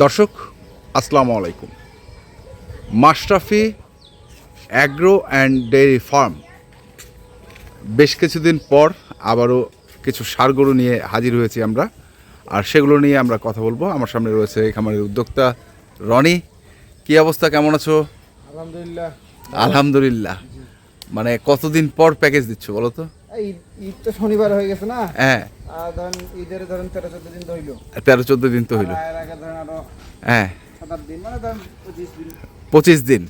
দর্শক আসসালামু আলাইকুম। Mashrafi agro and dairy farm. বেশ কিছুদিন পর আবারও কিছু সার গরু নিয়ে হাজির হয়েছি আমরা। আর সেগুলো নিয়ে আমরা কথা বলব। আমার সামনে রয়েছে এই খামারের উদ্যোক্তা রনি। কী অবস্থা? কেমন আছো? আলহামদুলিল্লাহ। আলহামদুলিল্লাহ। মানে কতদিন পর প্যাকেজ দিচ্ছ বলো তো? ঈদ- তো শনিবার হয়ে গেছে না? হ্যাঁ। আর ধরেন ঈদের ধরেন তেরো চোদ্দ দিন তো হইল। তেরো চোদ্দ দিন তো হইল। এর আগে ধরেন আরও হ্যাঁ। সাত দিন মানে ধরেন পঁচিশ দিন। পঁচিশ দিন।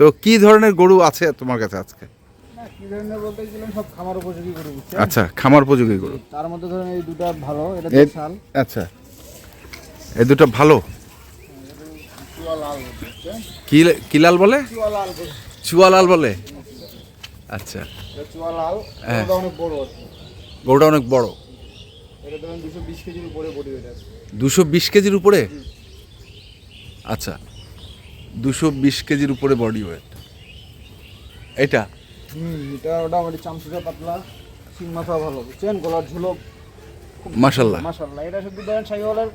তো কি ধরনের গরু আছে তোমার কাছে আজকে? কি ধরনের বলতে গেছিলাম সব খামার উপযোগী দিচ্ছে আচ্ছা খামার উপযোগী গরু। তার মধ্যে ধরেন এই দুটা ভালো এটা এ- আচ্ছা। এই দুটো ভালো? কি লাল বলে? চুয়া লাল চুয়া লাল বলে? আচ্ছা। হ্যাঁ। অনেক বড় গরুটা অনেক বড়। দুশো বিশ কেজির উপরে বডি ওয়েট আছে। দুশো বিশ কেজির উপরে? আচ্ছা। দুশো বিশ কেজির উপরে বডি ওয়েট এটা? এটা চামচুটা পাতলা সিং মাথা ভালো বুঝছেন? গলার ঝুলো মাশাল্লাহ। মাশাল্লাহ। এটা শুধু ধরেন শাহিওয়ালের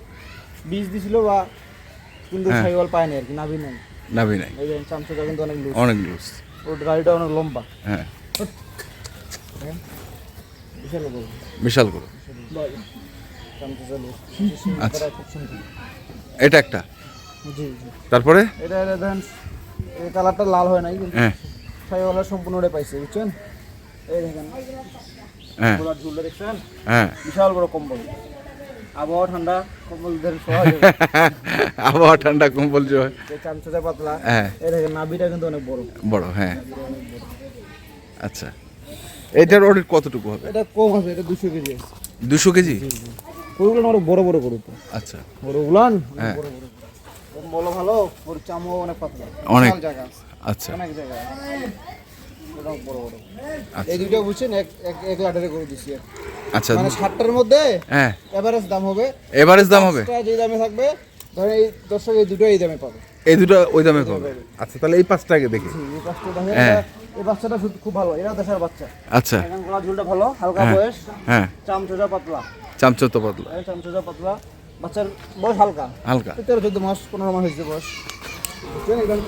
বীজ দিছিল বা কিন্তু হ্যাঁ। শাহিওয়াল পায়নি আর কি নাভি নেই। নাভি নাই। এই চামচুটা কিন্তু অনেক লুজ অনেক লুজ ওর গাড়িটা অনেক লম্বা। হ্যাঁ। বিশাল বড়। বিশাল গরু আচ্ছা। এটা একটা? জি জি। তারপরে? এটা এটা এই কালারটা লাল হয় নাই কিন্তু হ্যাঁ। শাহিওয়ালের সম্পূর্ণটাই পাইছে বুঝছেন? এই দেখেন। হ্যাঁ। দেখছেন? হ্যাঁ। বিশাল বড় কম্বল। আবহাওয়া ঠান্ডা কম্বল ধরে শোয়া যাবে আবহাওয়া ঠান্ডা কম্বল যে চামচুটা পাতলা। হ্যাঁ। এই দেখেন নাভিটা কিন্তু অনেক বড়। বড় হ্যাঁ। আচ্ছা। এটার ওয়েট কতটুকু হবে? এটা কম আছে এটা দুশো কেজি আছে। দুশো কেজি? গরুগুলো অনেক বড় বড় তো। আচ্ছা। হ্যাঁ। বড় বড়। ওর বলো ভালো ওর চামও অনেক পাতলা। অনেক। জায়গা আচ্ছা। অনেক জায়গা আচ্ছা। এই দুইটা বুঝছেন এক এক লাটারে করে আচ্ছা। মানে মধ্যে হ্যাঁ। এভারেজ দাম হবে। এভারেজ দাম হবে? যে দামে থাকবে ধরেন এই দর্শক এই দুটো এই দামে পাবে। এই দুটো ওই দামে পাবে? আচ্ছা তাহলে এই পাঁচটা আগে দেখি। এই পাঁচটা দেখেন হ্যাঁ। এই বাচ্চাটা শুধু খুব ভালো এরা দেশের বাচ্চা। আচ্ছা। এখন গলা ঝুলটা ভালো হালকা হ্যাঁ। বয়স হ্যাঁ। চামচোজা পাতলা। পাতলা। চামচোজা পাতলা। বাচ্চার বয়স হালকা। হালকা। তেরো চোদ্দ মাস পনেরো মাস হয়েছে বয়স।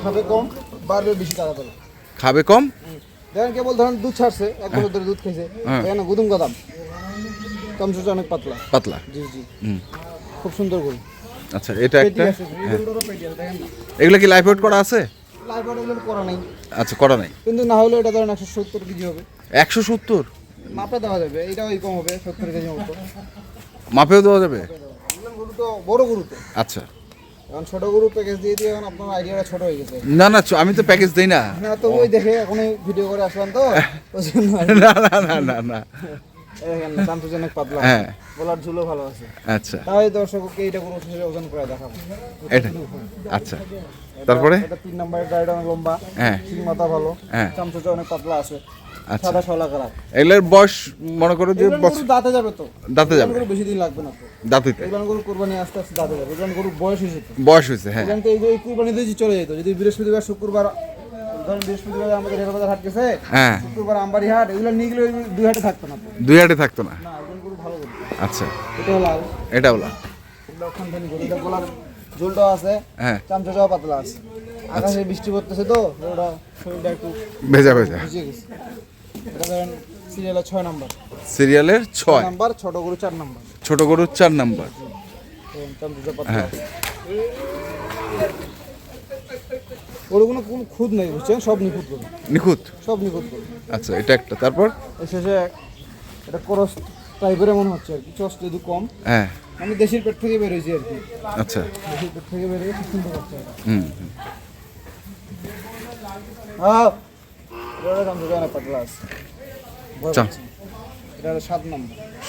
খাবে কম বাড়বে বেশি খাবে কম? দেখেন কেবল ধরেন দুধ ছাড়ছে এক বছর ধরে দুধ খেয়েছে হ্যাঁ। দেখেন গুদুম গদাম। চামচুটা অনেক পাতলা। পাতলা? জি জি। খুব সুন্দর গরু। আচ্ছা এটা একটা? দেখেন এগুলো কি লাইফ করা আছে? এগুলো করা নেই। আচ্ছা করা নাই। কিন্তু না হলে এটা ধরেন একশো সত্তর কেজি হবে। একশো সত্তর? মাপে দেওয়া যাবে এটাও এই কম হবে সত্তর কেজি মতো। মাপেও দেওয়া যাবে? গরু তো বড় গরু তো আচ্ছা। এখন ছোট গরু প্যাকেজ দিয়ে দিয়ে এখন আপনার আইডিয়াটা ছোট হয়ে গেছে। না না আমি তো প্যাকেজ দিই না। না তো ওই দেখে এখন ভিডিও করে আসলাম তো। না না না না না। হ্যাঁ। ঝুলো ভালো আছে। আচ্ছা। তাই দর্শককে ওজন করে দেখাবো। এটা? আচ্ছা। তারপরে? এটা তিন নম্বরের গাড়িটা অনেক লম্বা। হ্যাঁ। মাথা ভালো। হ্যাঁ। চামচুটা অনেক পাতলা আছে। সাদা কালার এগুলোর বয়স মনে করো যে দাঁতে যাবে তো। দাঁতে যাবে। বেশি দিন লাগবে না দাঁতিতে। এগুলো গরু কোরবানি আস্তে আস্তে দাঁতে যাবে। এগুলো গরু বয়স হয়েছে বয়স হয়েছে হ্যাঁ। এখান থেকে এই কুরবানিতে যদি চলে যেত। যদি বৃহস্পতিবার শুক্রবার ধরেন বৃহস্পতিবার আমাদের হাট গেছে হ্যাঁ। শুক্রবার আমবাড়ি হাট এগুলো নিয়ে গেলে দুই হাটে থাকতো না দুই হাটে থাকতো না। না এগুলো গরু ভালো গরু। আচ্ছা। এটা লাল। এটা গরু। গলার ঝোলটাও আছে। হ্যাঁ। চামচাটাও পাতলা আছে। আকাশে বৃষ্টি পড়তেছে তো ওটা শরীরটা একটু ভেজা ভেজা। ভিজে গেছে। এটা ধরেন সিরিয়ালের ছয় নম্বর। সিরিয়ালের ছয় নাম্বার ছোট গরু চার নাম্বার। ছোট গরুর চার নাম্বার। হ্যাঁ। আছে ওরগুলো কোনো খুদ নেই বুঝছেন? সব নিখুঁত গরু। নিখুঁত? সব নিখুঁত গরু। আচ্ছা এটা একটা। তারপর? শেষে এটা করস টাইপের মনে হচ্ছে আর কি চস যদি কম। হ্যাঁ। আমি দেশের পেট থেকে বেরোইছি আর কি। আচ্ছা। দেশের পেট থেকে বেরোয় খুব সুন্দর হচ্ছে। হুম।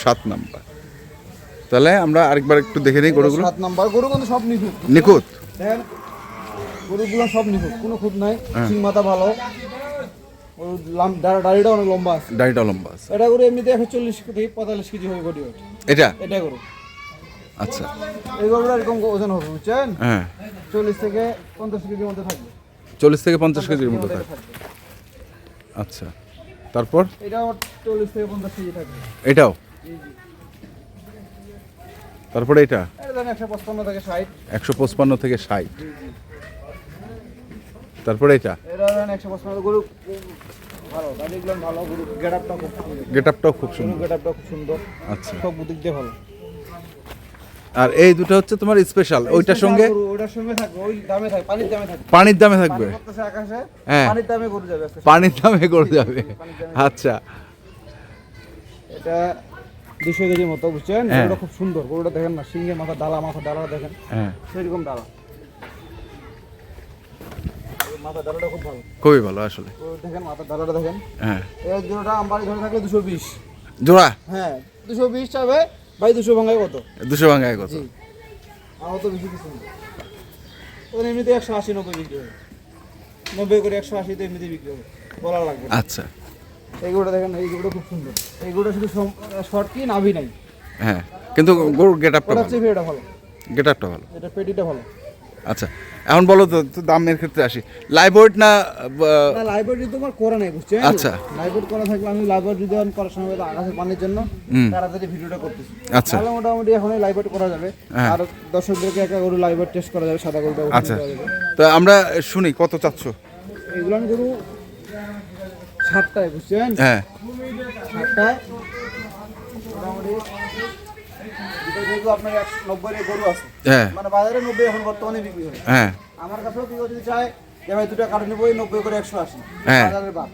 সাত নাম্বার। তাহলে আমরা আরেকবার একটু দেখে নিই গরুগুলো। সাত নম্বর। গরু কিন্তু সব নিখুঁত। নিখুঁত? গরুগুলো সব নিখুঁত। কোনো খুঁত নাই। হ্যাঁ। সিং মাথা ভালো। অনেক লম্বা আছে। লম্বা আছে। এটা গরু এমনিতে একশো চল্লিশ থেকে পঁয়তাল্লিশ কেজি হবে ওয়েট এটা? এটা গরু। আচ্ছা। এই গরুটা এরকম ওজন হবে বুঝছেন? হ্যাঁ। চল্লিশ থেকে পঞ্চাশ কেজির মধ্যে থাকবে। চল্লিশ থেকে পঞ্চাশ কেজির মতো থাকে। আচ্ছা। তারপর? এটাও তারপরে এটা? একশো পঁচপান্ন থেকে ষাট। তারপরে এটা? গেট আপটাও খুব সুন্দর। আপটা খুব সুন্দর। আচ্ছা। সব বুদিক দিয়ে ভালো। আর এই দুটো হচ্ছে তোমার স্পেশাল ওইটার সঙ্গে ওইটার সঙ্গে থাকবে ওই দামে থাকবে পানির দামে থাকবে। পানির দামে থাকবে? আকাশে হ্যাঁ। পানির দামে গরু যাবে পানির দামে করে যাবে। আচ্ছা। এটা দুশো কেজি মতো বুঝছেন? হ্যাঁ। গরুটা খুব সুন্দর গরুটা দেখেন না সিংহের মাথা ডালা মাথা ডালা দেখেন। হ্যাঁ। সেরকম ডালা মাথা ডালাটা খুব ভালো। খুবই ভালো আসলে। দেখেন মাথা ডালাটা দেখেন। হ্যাঁ। এই জোড়াটা আমবাড়ি ধরে থাকলে দুশো বিশ। জোড়া? হ্যাঁ দুশো বিশ চাবে। ভাই দুশো ভাঙায় কত? দুশো ভাঙায় কত? আরও তো বেশি কিছু না ওদের এমনিতে একশো আশি নব্বই বিক্রি হবে নব্বই করে একশো আশিতে এমনিতে বিক্রি হবে। বলা লাগবে আচ্ছা। এই গরুটা দেখেন এই গরুটা খুব সুন্দর। এই গরুটা শুধু শর্ট কি নাভি নাই? হ্যাঁ কিন্তু গরুর গেট আপটা ভালো। গেট আপটা ভালো। এটা পেটিটা ভালো। আচ্ছা এখন বলো তো দামের ক্ষেত্রে আসি। লাইবোর্ড না না লাইব্রেরি তোমার করা নাই বুঝছেন আচ্ছা। লাইব্রেরি করা থাকলে আমি লাইব্রেরি যদি অন করার সময় তো আকাশে পানির জন্য। তাড়াতাড়ি ভিডিওটা করতেছি। আচ্ছা। তাহলে মোটামুটি এখন লাইব্রেরি করা যাবে। হ্যাঁ। আর দর্শকদেরকে একা গরু লাইব্রেরি টেস্ট করা যাবে সাদা গরুটা আচ্ছা। তো আমরা শুনি কত চাচ্ছ? এগুলো গরু সাতটায় বুঝছেন হ্যাঁ। সাতটায় মোটামুটি দুটো যেহেতু আপনার নব্বই গরু আছে হ্যাঁ। মানে বাজারে নব্বই এখন বর্তমানে বিক্রি হয় হ্যাঁ। আমার কাছেও কেউ যদি চায় যে ভাই দুটো কাটে নেব নব্বই করে একশো আশি। হ্যাঁ। বাজারের বাদ।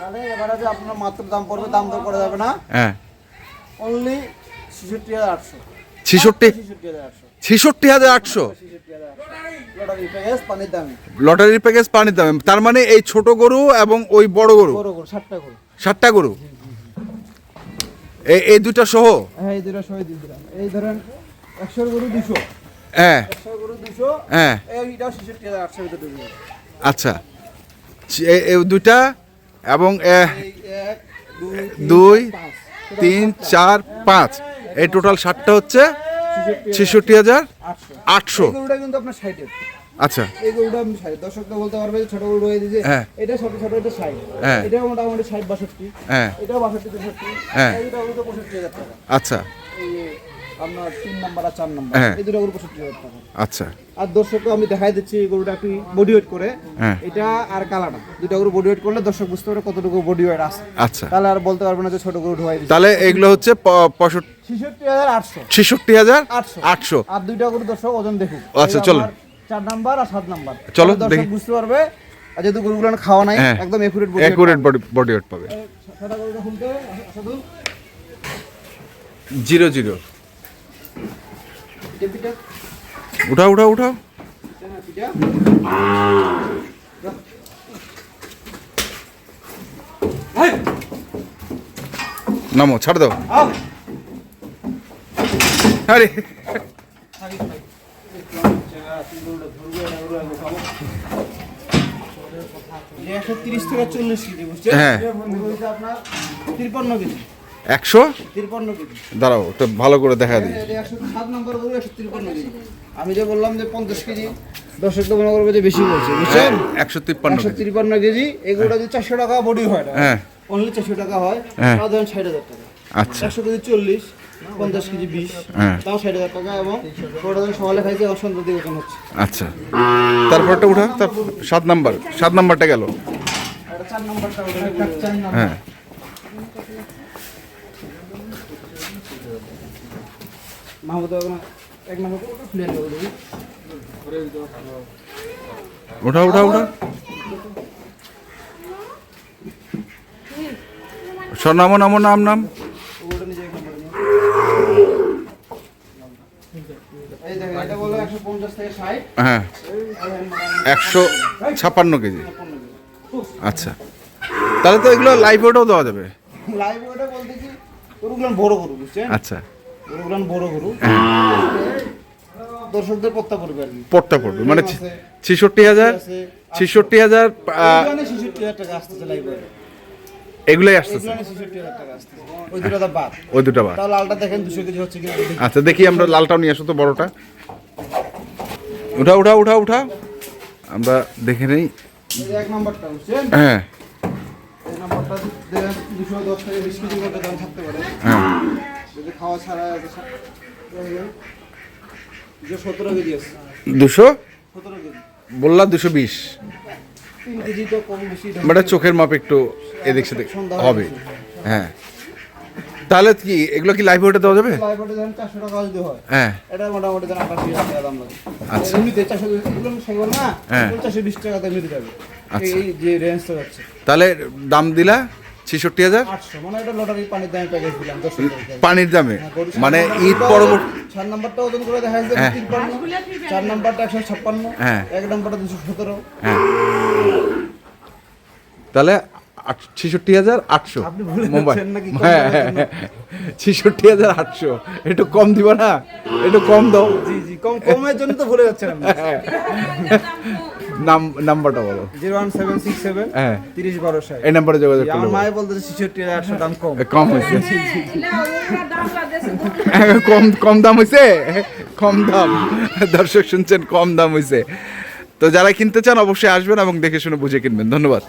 তাহলে এবারে যে আপনার মাত্র দাম পড়বে দাম দর করা যাবে না। হ্যাঁ। অনলি ছেষট্টি হাজার আটশো। ছেষট্টি? ছেষট্টি হাজার আটশো। লটারি প্যাকেজ পানির দামে। লটারি প্যাকেজ পানির দামে। তার মানে এই ছোট গরু এবং ওই বড় গরু? বড় গরু ষাটটা গরু। সাতটা গরু? এই এই দুটা সহ? হ্যাঁ এই দুটো সবাই দিয়ে দিলাম এই ধরেন একশোর গরু দুশো হ্যাঁ। একশোর গরু দুশো হ্যাঁ। এইটাও ছেষট্টি হাজার আটশো ভিতরে ঢুকবে আচ্ছা। এই দুটা এবং দুই তিন চার পাঁচ। এই টোটাল ষাটটা হচ্ছে ছেষট্টি হাজার আটশো। কিন্তু আপনার ষাটের। আচ্ছা। এই গরুটা দর্শকরা বলতে পারবে ছোট গরু হয়ে দিয়েছে। হ্যাঁ। এটা ছোট ছোট এটা ষাট। হ্যাঁ। এটা মোটামুটি ষাট বাষট্টি। হ্যাঁ। এটাও বাষট্টি তেষট্টি। হ্যাঁ। এই দুটো গরু পঁয়ষট্টি হাজার টাকা। আচ্ছা। আপনার তিন নাম্বার আর চার নাম্বার হ্যাঁ। এই দুটো গরু পঁয়ষট্টি হাজার টাকা। আচ্ছা। আর দর্শককে আমি দেখাই দিচ্ছি এই গরুটা একটু বডি ওয়েট করে। হ্যাঁ। এটা আর কালাটা দুটো গরু বডি ওয়েট করলে দর্শক বুঝতে পারে কতটুকু বডি ওয়েট আছে। আচ্ছা। তাহলে আর বলতে পারবে না যে ছোট গরু ঢুয়াই তাহলে এগুলো হচ্ছে পঁয়ষট্টি ছেষট্টি হাজার আটশো। ছেষট্টি হাজার আটশো। আটশো। আর দুইটা গরু দর্শক ওজন দেখুক। আচ্ছা, চলো। চার নাম্বার আর সাত নাম্বার। চলো, দেখি। বুঝতে পারবে আর যেহেতু গরুগুলো খাওয়া নাই হ্যাঁ। একদম accurate body accurate body weight পাবে। Zero zero. উঠাও উঠাও উঠাও। পিটা নামো ছাড় দাও। আরে একশো তিরিশ থেকে চল্লিশ কেজি বুঝছেন হ্যাঁ। গরু হচ্ছে আপনার তিরপান্ন কেজি একশো তিরপান্ন কেজি দাঁড়াও ওটা ভালো করে দেখা দিই। একশো একশো আমি যে বললাম যে পঞ্চাশ কেজি দর্শক তো মনে করবে যে বেশি বলছে বুঝছেন? একশো তিপ্পান্ন একশো তিরপান্ন কেজি এগুলোটা যদি চারশো টাকা বডি হয় না হ্যাঁ। অনলি চারশো টাকা হয় হ্যাঁ। ষাট হাজার টাকা। আচ্ছা। একশো কেজি চল্লিশ পঞ্চাশ কেজি বিশ হ্যাঁ। তাও ষাট হাজার টাকা এবং ওটা সকালে খাইছে দিয়ে ওজন হচ্ছে। আচ্ছা। তারপরটা উঠা তার সাত নাম্বার সাত নাম্বারটা গেল। হ্যাঁ। মাহমুদ এক নম্বর উঠা উঠা উঠা সর নামো নামো নাম নাম ওটা নিজে এক নম্বরে নিয়ে। এই দেখেন এটা বলল একশো পঞ্চাশ থেকে ষাট হ্যাঁ। একশো ছাপ্পান্ন কেজি। আচ্ছা। তাহলে তো এগুলো লাইভ ওটাও দেওয়া যাবে। লাইভ বলতে কি গরুগুলো বড় গরু বুঝছেন? আচ্ছা। গরুগুলো বড় গরু। দর্শকদের পত্তা পড়বে আর কি। পড়তা পড়বে মানে ছেষট্টি হাজার ছেষট্টি হাজার ছেষট্টি হাজার টাকা আসতেছে লাইভ এগুলোই আসতেছে। ওই দুটো বাদ। ওই দুটা বার তাও লালটা দেখেন দুশো কেজি হচ্ছে আচ্ছা দেখি আমরা লালটাও নিয়ে আসো তো বড়টা। উঠা উঠা উঠা উঠা। আমরা দেখে নেই। হ্যাঁ। দুশো হ্যাঁ। আছে দুশো? বেশি। মানে চোখের মাপ একটু এদিক সেদিক হবে। হ্যাঁ। তাহলে কি এগুলো কি লাইভ ওটা দেওয়া যাবে? লাইফে ধরেন চারশো টাকা যদি হয় হ্যাঁ। এটা মোটামুটি আঠাশি হাজার টাকা দাম লাগে। আচ্ছা। এমনিতে চারশো এগুলো সাইকেল না হ্যাঁ। পঞ্চাশে বিশ টাকাতে এমনিতে যাবে। আচ্ছা। এই যে রেঞ্জটা যাচ্ছে। তাহলে দাম দিলা ছেষট্টি হাজার? আটশো মানে পানির দামে টাকা দামে? হ্যাঁ, মানে ঈদ পরবর্তী চার নাম্বারটা ওজন করে দেখা যাচ্ছে হ্যাঁ। তিপ্পান্ন চার নাম্বারটা একশো ছাপ্পান্ন হ্যাঁ। এক নাম্বারটা দুশো সতেরো। তাহলে ছেষট্টি হাজার আটশো আপনি ভুলে মোবাইল যাচ্ছেন নাকি? কম হ্যাঁ দেওয়ার ছেষট্টি হাজার আটশো। একটু কম দিব না? একটু কম দাও। জি জি কম কমের জন্য তো ভুলে যাচ্ছেন নাম নাম্বারটা বলো। Zero one seven six seven হ্যাঁ। তিরিশ বারো ষাট। এই নাম্বারে যোগাযোগ আমার মায়ে বলতেছে ছেষট্টি হাজার একশো দাম কম। কম হয়েছে। বাংলাদেশে কম কম দাম হয়েছে? কম দাম। দর্শক শুনছেন কম দাম হয়েছে। তো যারা কিনতে চান অবশ্যই আসবেন এবং দেখে শুনে বুঝে কিনবেন। ধন্যবাদ।